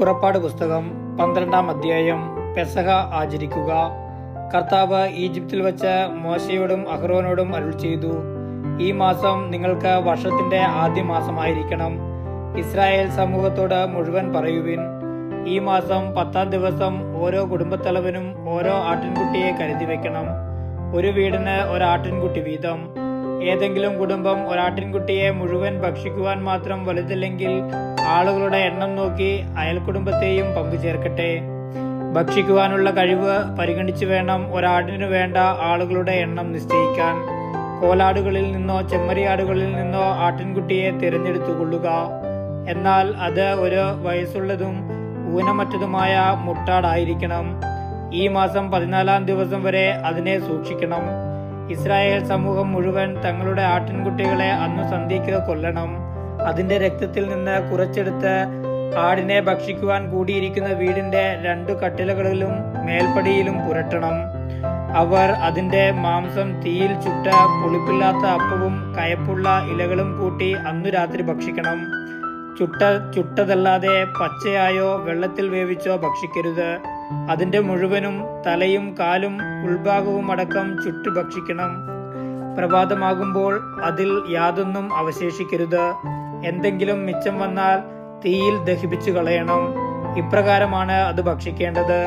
പുറപ്പാട് പുസ്തകം പന്ത്രണ്ടാം അധ്യായം പെസഹ ആചരിക്കുക. കർത്താവ് ഈജിപ്തിൽ വെച്ച് മോശയോടും അഹ്റോനോടും അരുൾ ചെയ്തു ഈ മാസം നിങ്ങൾക്ക് വർഷത്തിന്റെ ആദ്യ മാസമായിരിക്കണം. ഇസ്രായേൽ സമൂഹത്തോട് മുഴുവൻ പറയുവിൻ ഈ മാസം പത്താം ദിവസം ഓരോ കുടുംബത്തലവനും ഓരോ ആട്ടിൻകുട്ടിയെ കരുതി വെക്കണം. ഒരു വീടിന് ഒരാട്ടിൻകുട്ടി വീതം. ഏതെങ്കിലും കുടുംബം ഒരാട്ടിൻകുട്ടിയെ മുഴുവൻ ഭക്ഷിക്കുവാൻ മാത്രം വലുതല്ലെങ്കിൽ ആളുകളുടെ എണ്ണം നോക്കി അയൽക്കുടുംബത്തെയും പങ്കുചേർക്കട്ടെ. ഭക്ഷിക്കുവാനുള്ള കഴിവ് പരിഗണിച്ചു വേണം ഒരാടിനു വേണ്ട ആളുകളുടെ എണ്ണം നിശ്ചയിക്കാൻ. കോലാടുകളിൽ നിന്നോ ചെമ്മരിയാടുകളിൽ നിന്നോ ആട്ടിൻകുട്ടിയെ തിരഞ്ഞെടുത്തു കൊള്ളുക എന്നാൽ അത് ഒരു വയസ്സുള്ളതും ഊനമറ്റതുമായ മുട്ടാടായിരിക്കണം. ഈ മാസം പതിനാലാം ദിവസം വരെ അതിനെ സൂക്ഷിക്കണം. ഇസ്രായേൽ സമൂഹം മുഴുവൻ തങ്ങളുടെ ആട്ടിൻകുട്ടികളെ അന്നു സന്ധിക്ക് കൊല്ലണം. അതിന്റെ രക്തത്തിൽ നിന്ന് കുറച്ചെടുത്ത് ആടിനെ ഭക്ഷിക്കുവാൻ കൂടിയിരിക്കുന്ന വീടിന്റെ രണ്ടു കട്ടിലകളിലും മേൽപ്പടിയിലും പുരട്ടണം. അവർ അതിന്റെ മാംസം തീയിൽ ചുട്ട പുളിപ്പില്ലാത്ത അപ്പവും കയപ്പുള്ള ഇലകളും കൂട്ടി അന്നു രാത്രി ഭക്ഷിക്കണം. ചുട്ട ചുട്ടതല്ലാതെ പച്ചയായോ വെള്ളത്തിൽ വേവിച്ചോ ഭക്ഷിക്കരുത്. അതിന്റെ മുഴുവനും തലയും കാലും ഉൾഭാഗവും അടക്കം ചുട്ടു ഭക്ഷിക്കണം. പ്രഭാതമാകുമ്പോൾ അതിൽ യാതൊന്നും അവശേഷിക്കരുത്. എന്തെങ്കിലും മിച്ചം വന്നാൽ തീയിൽ ദഹിപ്പിച്ചു കളയണം. ഇപ്രകാരമാണ് അത് ഭക്ഷിക്കേണ്ടത്.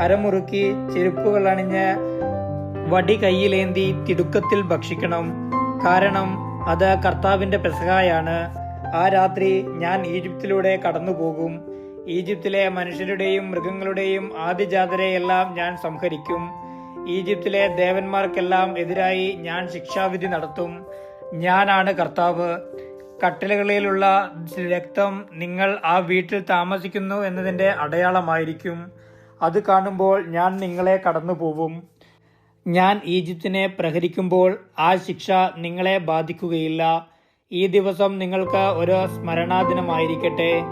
അരമുറുക്കി ചെരുപ്പുകൾ അണിഞ്ഞ് വടി കയ്യിലേന്തി തിടുക്കത്തിൽ ഭക്ഷിക്കണം. കാരണം അത് കർത്താവിന്റെ പെസഹായാണ്. ആ രാത്രി ഞാൻ ഈജിപ്തിലൂടെ കടന്നുപോകും. ഈജിപ്തിലെ മനുഷ്യരുടെയും മൃഗങ്ങളുടെയും ആദ്യജാതരെയെല്ലാം ഞാൻ സംഹരിക്കും. ഈജിപ്തിലെ ദേവന്മാർക്കെല്ലാം എതിരായി ഞാൻ ശിക്ഷാവിധി നടത്തും. ഞാനാണ് കർത്താവ്. കട്ടിലുകളിലുള്ള രക്തം നിങ്ങൾ ആ വീട്ടിൽ താമസിക്കുന്നു എന്നതിന്റെ അടയാളമായിരിക്കും. അത് കാണുമ്പോൾ ഞാൻ നിങ്ങളെ കടന്നുപോകും ഞാൻ ഈജിപ്തിനെ പ്രഹരിക്കുമ്പോൾ ആ ശിക്ഷ നിങ്ങളെ ബാധിക്കുകയില്ല. ഈ ദിവസം നിങ്ങൾക്ക് ഒരു സ്മരണാദിനമായിരിക്കട്ടെ.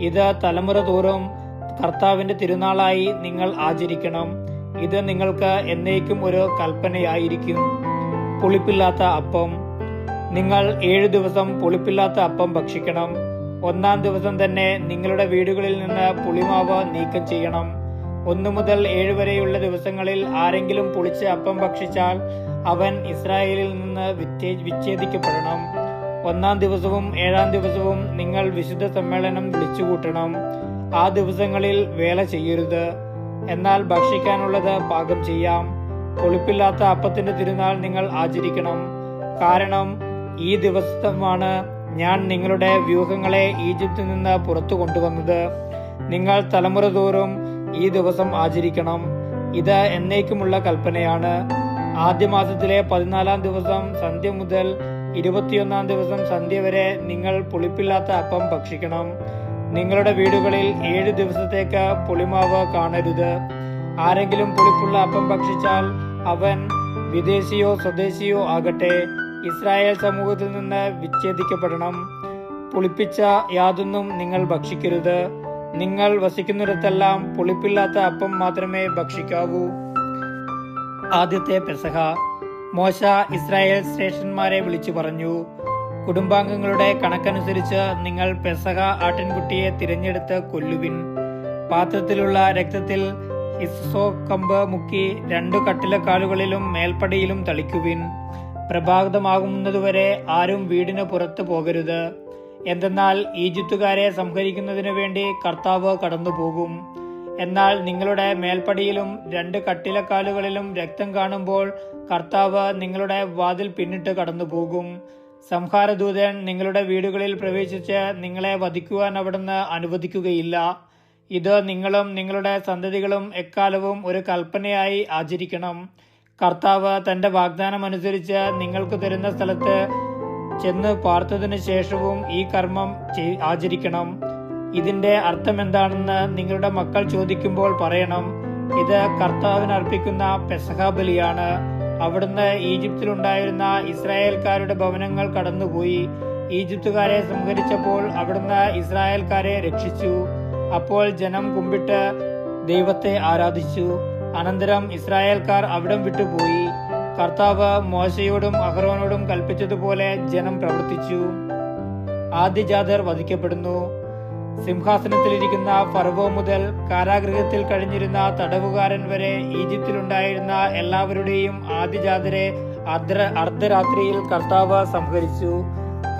ഇത് തലമുറ തോറും കർത്താവിന്റെ തിരുനാളായി നിങ്ങൾ ആചരിക്കണം. ഇത് നിങ്ങൾക്ക് എന്നേക്കും ഒരു കൽപ്പനയായിരിക്കും. പുളിപ്പില്ലാത്ത അപ്പം. നിങ്ങൾ ഏഴു ദിവസം പുളിപ്പില്ലാത്ത അപ്പം ഭക്ഷിക്കണം. ഒന്നാം ദിവസം തന്നെ നിങ്ങളുടെ വീടുകളിൽ നിന്ന് പുളിമാവ് നീക്കം ചെയ്യണം. ഒന്നു മുതൽ ഏഴ് വരെയുള്ള ദിവസങ്ങളിൽ ആരെങ്കിലും പുളിച്ച് അപ്പം ഭക്ഷിച്ചാൽ അവൻ ഇസ്രായേലിൽ നിന്ന് വിച്ഛേദിക്കപ്പെടണം. ഒന്നാം ദിവസവും ഏഴാം ദിവസവും നിങ്ങൾ വിശുദ്ധ സമ്മേളനം വിളിച്ചുകൂട്ടണം. ആ ദിവസങ്ങളിൽ വേല ചെയ്യരുത്. എന്നാൽ ഭക്ഷിക്കാനുള്ളത് പാകം ചെയ്യാം. കൊളുപ്പില്ലാത്ത അപ്പത്തിന്റെ തിരുനാൾ നിങ്ങൾ ആചരിക്കണം. കാരണം ഈ ദിവസമാണ് ഞാൻ നിങ്ങളുടെ വ്യൂഹങ്ങളെ ഈജിപ്തിൽ നിന്ന് പുറത്തു കൊണ്ടുവന്നത്. നിങ്ങൾ തലമുറ തോറും ഈ ദിവസം ആചരിക്കണം. ഇത് എന്നേക്കുമുള്ള കൽപ്പനയാണ്. ആദ്യ മാസത്തിലെ പതിനാലാം ദിവസം സന്ധ്യ മുതൽ ഇരുപത്തിയൊന്നാം ദിവസം സന്ധ്യ വരെ നിങ്ങൾ പുളിപ്പില്ലാത്ത അപ്പം ഭക്ഷിക്കണം. നിങ്ങളുടെ വീടുകളിൽ ഏഴ് ദിവസത്തേക്ക് പുളിമാവ് കാണരുത്. ആരെങ്കിലും പുളിപ്പുള്ള അപ്പം ഭക്ഷിച്ചാൽ അവൻ വിദേശിയോ സ്വദേശിയോ ആകട്ടെ. ഇസ്രായേൽ സമൂഹത്തിൽ നിന്ന് വിച്ഛേദിക്കപ്പെടണം. പുളിപ്പിച്ച യാതൊന്നും നിങ്ങൾ ഭക്ഷിക്കരുത്. നിങ്ങൾ വസിക്കുന്നിടത്തെല്ലാം പുളിപ്പില്ലാത്ത അപ്പം മാത്രമേ ഭക്ഷിക്കാവൂ. ആദ്യത്തെ പെസഹ. മോശ ഇസ്രായേൽ ശ്രേഷ്ഠന്മാരെ വിളിച്ചു പറഞ്ഞു കുടുംബാംഗങ്ങളുടെ കണക്കനുസരിച്ച് നിങ്ങൾ പെസഹ ആട്ടിൻകുട്ടിയെ തിരഞ്ഞെടുത്ത് കൊല്ലുവിൻ. പാത്രത്തിലുള്ള രക്തത്തിൽ ഇസ്സോ കമ്പ് മുക്കി രണ്ടു കട്ടിലക്കാലുകളിലും മേൽപ്പടിയിലും തളിക്കുവിൻ. പ്രഭാതമാകുന്നതുവരെ ആരും വീടിന് പുറത്തു പോകരുത്. എന്തെന്നാൽ ഈജിപ്തുകാരെ സംഹരിക്കുന്നതിനു വേണ്ടി കർത്താവ് കടന്നുപോകും. എന്നാൽ നിങ്ങളുടെ മേൽപ്പടിയിലും രണ്ട് കട്ടിലക്കാലുകളിലും രക്തം കാണുമ്പോൾ കർത്താവ് നിങ്ങളുടെ വാതിൽ പിന്നിട്ട് കടന്നുപോകും. സംഹാരദൂതൻ നിങ്ങളുടെ വീടുകളിൽ പ്രവേശിച്ച് നിങ്ങളെ വധിക്കുവാൻ അവിടുന്ന് അനുവദിക്കുകയില്ല. ഇത് നിങ്ങളും നിങ്ങളുടെ സന്തതികളും എക്കാലവും ഒരു കൽപ്പനയായി ആചരിക്കണം. കർത്താവ് തന്റെ വാഗ്ദാനം അനുസരിച്ച് നിങ്ങൾക്ക് തരുന്ന സ്ഥലത്ത് ചെന്ന് പാർത്തതിനു ശേഷവും ഈ കർമ്മം ആചരിക്കണം. ഇതിന്റെ അർത്ഥം എന്താണെന്ന് നിങ്ങളുടെ മക്കൾ ചോദിക്കുമ്പോൾ പറയണം. ഇത് കർത്താവിന് അർപ്പിക്കുന്ന പെസഹ ബലിയാണ്. അവിടുന്ന് ഈജിപ്തിലുണ്ടായിരുന്ന ഇസ്രായേൽക്കാരുടെ ഭവനങ്ങൾ കടന്നുപോയി. ഈജിപ്തുകാരെ സംഹരിച്ചപ്പോൾ അവിടുന്ന് ഇസ്രായേൽക്കാരെ രക്ഷിച്ചു. അപ്പോൾ ജനം കുമ്പിട്ട് ദൈവത്തെ ആരാധിച്ചു. അനന്തരം ഇസ്രായേൽക്കാർ അവിടം വിട്ടുപോയി. കർത്താവ് മോശയോടും അഹ്റോനോടും കൽപ്പിച്ചതുപോലെ ജനം പ്രവർത്തിച്ചു. ആദ്യജാതർ വധിക്കപ്പെടുന്നു. സിംഹാസനത്തിലിരിക്കുന്ന ഫറവോ മുതൽ കാരാഗൃഹത്തിൽ കഴിഞ്ഞിരുന്ന തടവുകാരൻ വരെ ഈജിപ്തിലുണ്ടായിരുന്ന എല്ലാവരുടെയും ആദിജാതരെ അർദ്ധ അർദ്ധരാത്രിയിൽ കർത്താവ് സംഹരിച്ചു.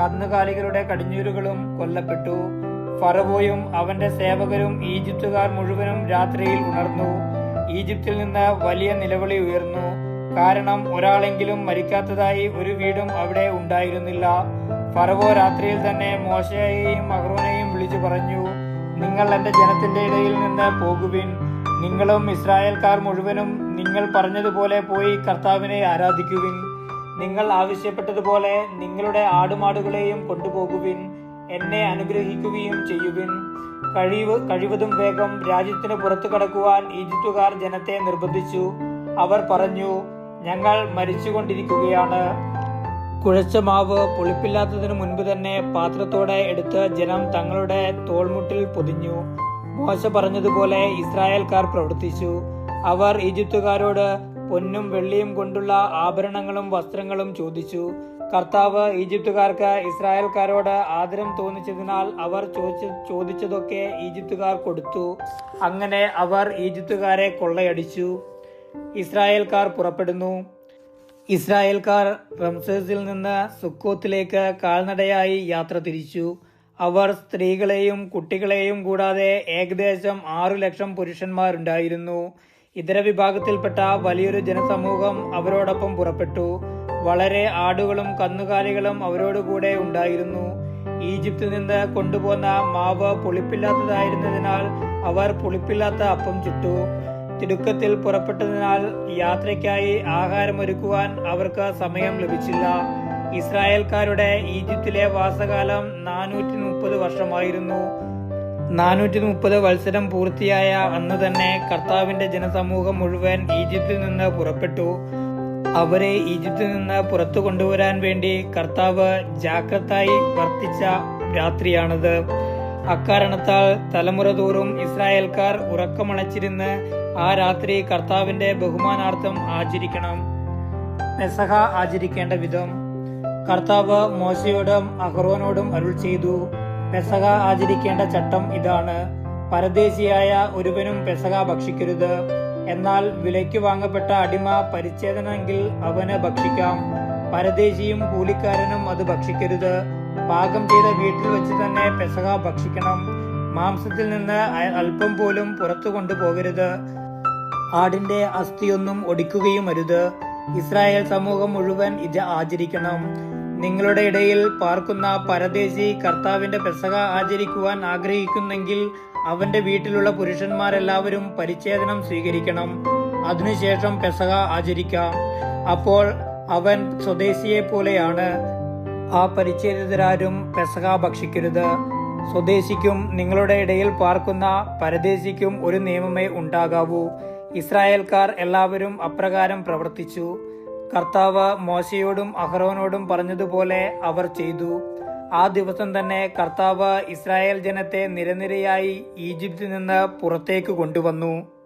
കന്നുകാലികളുടെ കടിഞ്ഞൂരുകളും കൊല്ലപ്പെട്ടു. ഫറവോയും അവന്റെ സേവകരും ഈജിപ്തുകാർ മുഴുവനും രാത്രിയിൽ ഉണർന്നു. ഈജിപ്തിൽ നിന്ന് വലിയ നിലവിളി ഉയർന്നു. കാരണം ഒരാളെങ്കിലും മരിക്കാത്തതായി ഒരു വീടും അവിടെ ഉണ്ടായിരുന്നില്ല. ഫറവോ രാത്രിയിൽ തന്നെ മോശയെയും അഹ്റോനെയും വിളിച്ചു പറഞ്ഞു നിങ്ങൾ എന്റെ ജനത്തിന്റെ ഇടയിൽ നിന്ന് പോകുവിൻ. നിങ്ങളും ഇസ്രായേൽക്കാർ മുഴുവനും നിങ്ങൾ പറഞ്ഞതുപോലെ പോയി കർത്താവിനെ ആരാധിക്കുവിൻ. നിങ്ങൾ ആവശ്യപ്പെട്ടതുപോലെ നിങ്ങളുടെ ആടുമാടുകളെയും കൊണ്ടുപോകുവിൻ. എന്നെ അനുഗ്രഹിക്കുകയും ചെയ്യുവിൻ. കഴിവ് കഴിവതും വേഗം രാജ്യത്തിന് പുറത്തു കടക്കുവാൻ ഈജിപ്തുകാർ ജനത്തെ നിർബന്ധിച്ചു. അവർ പറഞ്ഞു ഞങ്ങൾ മരിച്ചുകൊണ്ടിരിക്കുകയാണ്. കുഴച്ച മാവ് പുളിപ്പില്ലാത്തതിനു മുൻപ് തന്നെ പാത്രത്തോടെ എടുത്ത് ജനം തങ്ങളുടെ തോൾമുട്ടിൽ പൊതിഞ്ഞു. മോശ പറഞ്ഞതുപോലെ ഇസ്രായേൽക്കാർ പ്രവർത്തിച്ചു. അവർ ഈജിപ്തുകാരോട് പൊന്നും വെള്ളിയും കൊണ്ടുള്ള ആഭരണങ്ങളും വസ്ത്രങ്ങളും ചോദിച്ചു. കർത്താവ് ഈജിപ്തുകാർക്ക് ഇസ്രായേൽക്കാരോട് ആദരം തോന്നിച്ചതിനാൽ അവർ ചോദിച്ച ചോദിച്ചതൊക്കെ ഈജിപ്തുകാർ കൊടുത്തു. അങ്ങനെ അവർ ഈജിപ്തുകാരെ കൊള്ളയടിച്ചു. ഇസ്രായേൽക്കാർ പുറപ്പെടുന്നു. ഇസ്രായേൽക്കാർ റംസേസിൽ നിന്ന് സുക്കോത്തിലേക്ക് കാൽനടയായി യാത്ര തിരിച്ചു. അവർ സ്ത്രീകളെയും കുട്ടികളെയും കൂടാതെ ഏകദേശം ആറു ലക്ഷം പുരുഷന്മാരുണ്ടായിരുന്നു. ഇതര വിഭാഗത്തിൽപ്പെട്ട വലിയൊരു ജനസമൂഹം അവരോടൊപ്പം പുറപ്പെട്ടു. വളരെ ആടുകളും കന്നുകാലികളും അവരോടുകൂടെ ഉണ്ടായിരുന്നു. ഈജിപ്തിൽ നിന്ന് കൊണ്ടുപോന്ന മാവ് പുളിപ്പില്ലാത്തതായിരുന്നതിനാൽ അവർ പുളിപ്പില്ലാത്ത അപ്പം ചുട്ടു. തിടുക്കത്തിൽ പുറപ്പെട്ടതിനാൽ യാത്രയ്ക്കായി ആഹാരമൊരുക്കുവാൻ അവർക്ക് സമയം ലഭിച്ചില്ല. ഇസ്രായേൽക്കാരുടെ ഈജിപ്തിലെ വാസകാലം നാനൂറ്റി മുപ്പത് വർഷമായിരുന്നു. നാനൂറ്റി മുപ്പത് വത്സരം പൂർത്തിയായ അന്ന് തന്നെ കർത്താവിന്റെ ജനസമൂഹം മുഴുവൻ ഈജിപ്തിൽ നിന്ന് പുറപ്പെട്ടു. അവരെ ഈജിപ്തിൽ നിന്ന് പുറത്തു കൊണ്ടുവരാൻ വേണ്ടി കർത്താവ് ജാഗ്രതായി വർത്തിച്ച രാത്രിയാണത്. അക്കാരണത്താൽ തലമുറ തോറും ഇസ്രായേൽക്കാർ ഉറക്കമണച്ചിരുന്ന് ആ രാത്രി കർത്താവിന്റെ ബഹുമാനാർത്ഥം ആചരിക്കണം. പെസഹ ആചരിക്കേണ്ട വിധം. കർത്താവ് മോശയോടും അഹ്റോനോടും അരുൾ ചെയ്തു. പെസഹ ആചരിക്കേണ്ട ചട്ടം ഇതാണ്. പരദേശിയായ ഒരുവനും പെസഹ ഭക്ഷിക്കരുത്. എന്നാൽ വിലയ്ക്ക് വാങ്ങപ്പെട്ട അടിമ പരിച്ഛേദനെങ്കിൽ അവന് ഭക്ഷിക്കാം. പരദേശിയും കൂലിക്കാരനും അത് ഭക്ഷിക്കരുത്. പാകം ചെയ്ത വീട്ടിൽ വെച്ച് തന്നെ പെസക ഭക്ഷിക്കണം. മാംസത്തിൽ നിന്ന് അല്പം പോലും പുറത്തു കൊണ്ടുപോകരുത്. ആടിന്റെ അസ്ഥിയൊന്നും ഒടിക്കുകയും അരുത്. ഇസ്രായേൽ സമൂഹം മുഴുവൻ ഇത് ആചരിക്കണം. നിങ്ങളുടെ ഇടയിൽ പാർക്കുന്ന പരദേശി കർത്താവിന്റെ പെസക ആചരിക്കുവാൻ ആഗ്രഹിക്കുന്നെങ്കിൽ അവന്റെ വീട്ടിലുള്ള പുരുഷന്മാരെല്ലാവരും പരിച്ഛേദനം സ്വീകരിക്കണം. അതിനുശേഷം പെസക ആചരിക്കാം. അപ്പോൾ അവൻ സ്വദേശിയെ പോലെയാണ് ആ പരിച്ഛേദിതരാരും പെസക ഭക്ഷിക്കരുത്. സ്വദേശിക്കും നിങ്ങളുടെ ഇടയിൽ പാർക്കുന്ന പരദേശിക്കും ഒരു നിയമമേ ഉണ്ടാകാവൂ. ഇസ്രായേൽക്കാർ എല്ലാവരും അപ്രകാരം പ്രവർത്തിച്ചു. കർത്താവ് മോശയോടും അഹ്റോനോടും പറഞ്ഞതുപോലെ അവർ ചെയ്തു. ആ ദിവസം തന്നെ കർത്താവ് ഇസ്രായേൽ ജനത്തെ നിരനിരയായി ഈജിപ്തിൽ നിന്ന് പുറത്തേക്ക് കൊണ്ടുവന്നു.